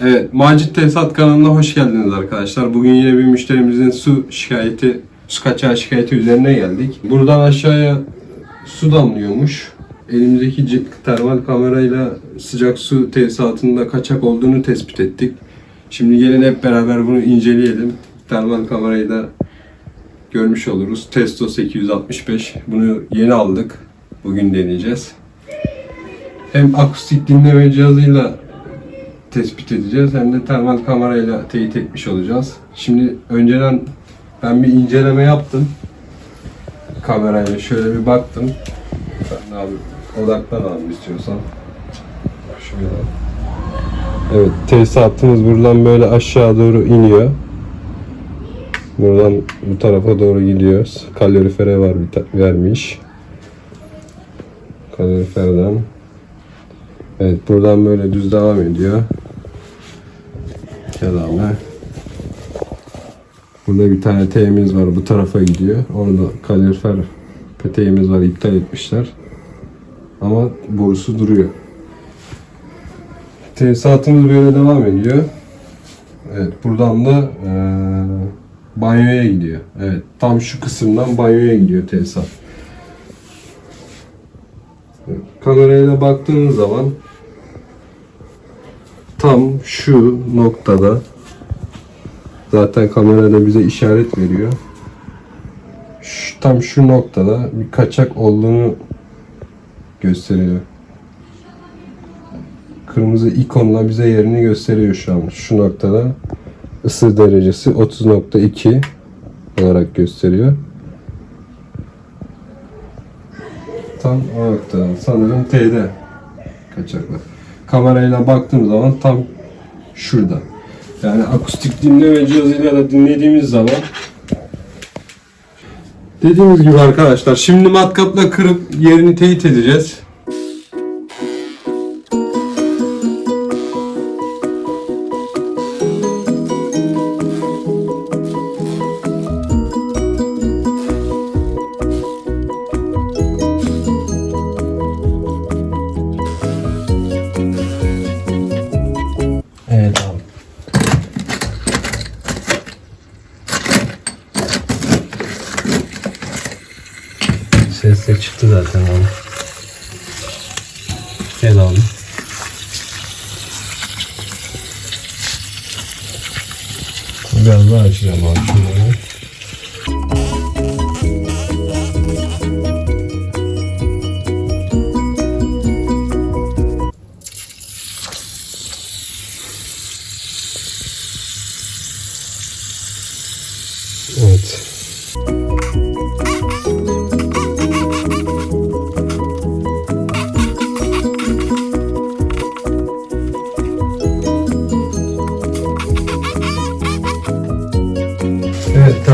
Evet, Macit Tesisat kanalına hoş geldiniz arkadaşlar. Bugün yine bir müşterimizin su şikayeti, su kaçağı şikayeti üzerine geldik. Buradan aşağıya su damlıyormuş. Elimizdeki termal kamerayla sıcak su tesisatında kaçak olduğunu tespit ettik. Şimdi gelin hep beraber bunu inceleyelim. Termal kamerayı da görmüş oluruz. Testo 865. Bunu yeni aldık. Bugün deneyeceğiz. Hem akustik dinleme cihazıyla tespit edeceğiz hem de termal kamerayla teyit etmiş olacağız. Şimdi önceden ben bir inceleme yaptım. Kamerayla şöyle bir baktım. Sen abi odaklan abi istiyorsan. Şöyle. Evet tesisatımız buradan böyle aşağı doğru iniyor. Buradan bu tarafa doğru gidiyoruz. Kalorifere var bir vermiş. Kaloriferden. Evet buradan böyle düz devam ediyor. Devamı. Burada bir tane T'miz var bu tarafa gidiyor. Orada kalorifer peteğimiz var iptal etmişler. Ama borusu duruyor. Tesisatımız böyle devam ediyor. Evet buradan da eee, banyoya gidiyor. Evet tam şu kısımdan banyoya gidiyor tesisat. Evet, Kamerayla baktığınız zaman tam şu noktada zaten kamerada bize işaret veriyor. Şu, tam şu noktada bir kaçak olduğunu gösteriyor. Kırmızı ikonla bize yerini gösteriyor şu an. Şu noktada ısı derecesi 30.2 olarak gösteriyor. Tam o noktada sanırım T'de kaçaklar. Kamerayla baktığım zaman tam şurada. Yani akustik dinleme cihazıyla da dinlediğimiz zaman Dediğimiz gibi arkadaşlar şimdi matkapla kırıp yerini teyit edeceğiz. De çıktı zaten abi. Gel abi. Biraz daha açacağım abi şunları. Evet.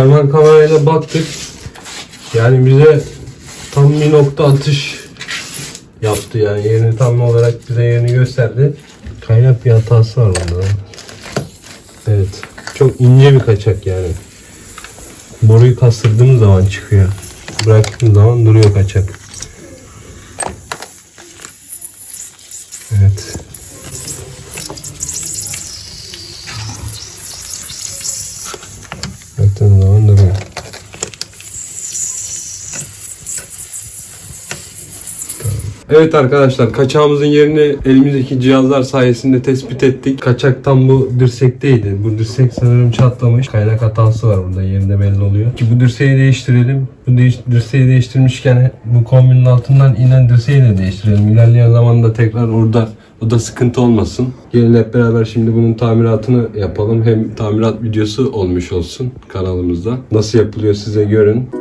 Termal kamerayla baktık. Yani bize tam bir nokta atış yaptı yani yerini tam olarak bize yerini gösterdi. Kaynak bir hatası var bunda. Evet. Çok ince bir kaçak yani. Boruyu kastırdığımız zaman çıkıyor. Bıraktığım zaman duruyor kaçak. Bıraktığım zaman duruyor. Evet arkadaşlar kaçağımızın yerini elimizdeki cihazlar sayesinde tespit ettik. Kaçak tam bu dirsekteydi. Bu dirsek sanırım çatlamış. Kaynak hatası var burada yerinde belli oluyor. Ki bu dirseği değiştirelim. Bu değiş- dirseği değiştirmişken bu kombinin altından inen dirseği de değiştirelim. İlerleyen zamanda tekrar orada o da sıkıntı olmasın. Gelin hep beraber şimdi bunun tamiratını yapalım. Hem tamirat videosu olmuş olsun kanalımızda. Nasıl yapılıyor size görün.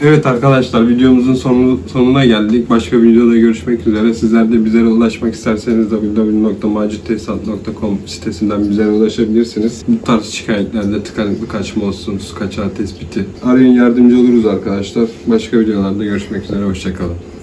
Evet arkadaşlar videomuzun sonu, sonuna geldik. Başka bir videoda görüşmek üzere. Sizler de bizlere ulaşmak isterseniz www.macitesat.com sitesinden bizlere ulaşabilirsiniz. Bu tarz şikayetlerde tıkanıklık açma olsun, su kaçağı tespiti. Arayın yardımcı oluruz arkadaşlar. Başka videolarda görüşmek üzere. Hoşçakalın.